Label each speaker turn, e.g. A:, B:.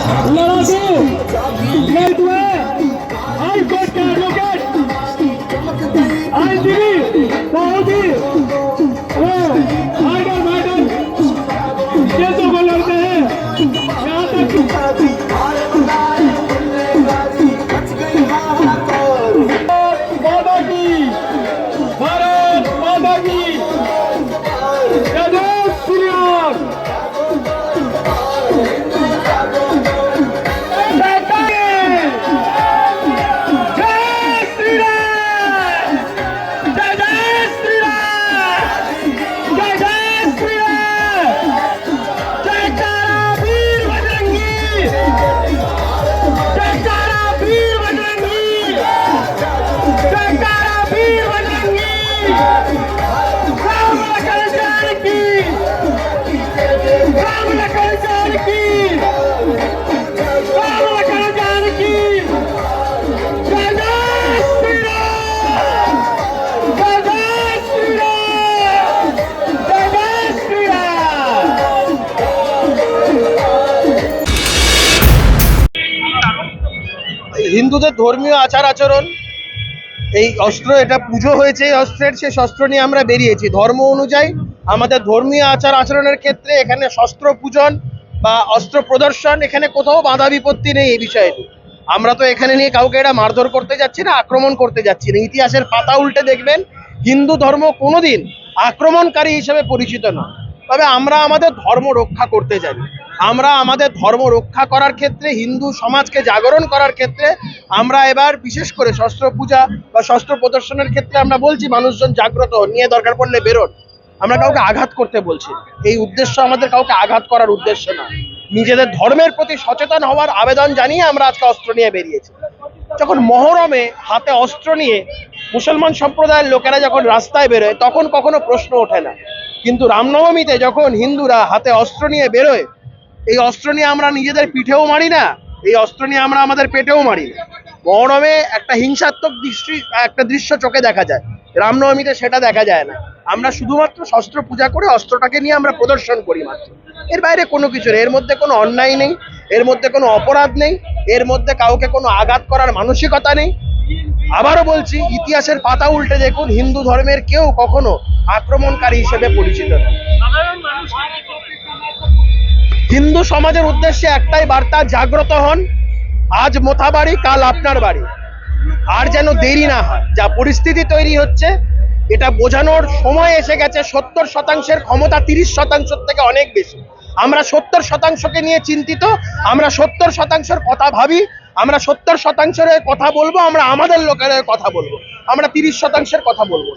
A: लड़ाकू लाइट हुआ
B: হিন্দুদের ধর্মীয় আচার আচরণ, এই অস্ত্র, এটা পুজো হয়েছে এই অস্ত্রের সে অস্ত্র নিয়ে আমরা বেরিয়েছি। ধর্ম অনুযায়ী আমাদের ধর্মীয় আচার আচরণের ক্ষেত্রে এখানে শস্ত্র পূজন বা অস্ত্র প্রদর্শন, এখানে কোথাও বাধা বিপত্তি নেই এই বিষয়টি আমরা তো এখানে নিয়ে কাউকে এটা মারধর করতে যাচ্ছি না, আক্রমণ করতে যাচ্ছি না। ইতিহাসের পাতা উল্টে দেখবেন, হিন্দু ধর্ম কোনোদিন আক্রমণকারী হিসেবে পরিচিত না। তবে আমরা আমাদের ধর্ম রক্ষা করতে জানি। আমরা আমাদের ধর্ম রক্ষা করার ক্ষেত্রে, হিন্দু সমাজকে জাগরণ করার ক্ষেত্রে আমরা এবার বিশেষ করে শস্ত্র পূজা বা শস্ত্র প্রদর্শনের ক্ষেত্রে আমরা বলছি, মানুষজন জাগ্রত, নিয়ে দরকার পড়লে বেরোন। আমরা কাউকে আঘাত করতে বলছি। এই উদ্দেশ্য আমাদের কাউকে আঘাত করার উদ্দেশ্য না। নিজেদের ধর্মের প্রতি সচেতন হওয়ার আবেদন জানিয়ে আমরা আজকে অস্ত্র নিয়ে বেরিয়েছি। যখন মহরমে হাতে অস্ত্র নিয়ে মুসলমান সম্প্রদায়ের লোকেরা যখন রাস্তায় বেরোয়, তখন কখনো প্রশ্ন ওঠে না। কিন্তু রামনবমীতে যখন হিন্দুরা হাতে অস্ত্র নিয়ে বেরোয়, এই অস্ত্র নিয়ে আমরা নিজেদের পিঠেও মারি না, এই অস্ত্র নিয়ে আমরা আমাদের পেটেও মারি না। মহরমে একটা হিংসাত্মক দৃষ্টি, একটা দৃশ্য চোখে দেখা যায়। রামনবমীতে সেটা দেখা যায় না। আমরা শুধুমাত্র শস্ত্র পূজা করে অস্ত্রটাকে নিয়ে আমরা প্রদর্শন করি মাত্র। এর বাইরে কোনো কিছু নেই। এর মধ্যে কোনো অন্যায় নেই। এর মধ্যে কোনো অপরাধ নেই। এর মধ্যে কাউকে কোনো আঘাত করার মানসিকতা নেই। আবারও বলছি, ইতিহাসের পাতা উল্টে দেখুন। হিন্দু ধর্মের কেউ কখনো আক্রমণকারী হিসেবে পরিচিত হিন্দু সমাজের উদ্দেশ্যে একটাই বার্তা, জাগ্রত হন। আজ মোথা বাড়ি কাল আপনার বাড়ি। আর যেন দেরি না হয়। যা পরিস্থিতি তৈরি হচ্ছে এটা বোঝানোর সময় এসে গেছে সত্তর শতাংশের ক্ষমতা তিরিশ শতাংশ থেকে অনেক বেশি। আমরা সত্তর শতাংশকে নিয়ে চিন্তিত, আমরা সত্তর শতাংশের কথা ভাবি, আমরা সত্তর শতাংশের কথা বলব, আমরা আমাদের লোকের কথা বলব। আমরা তিরিশ শতাংশের কথা বলব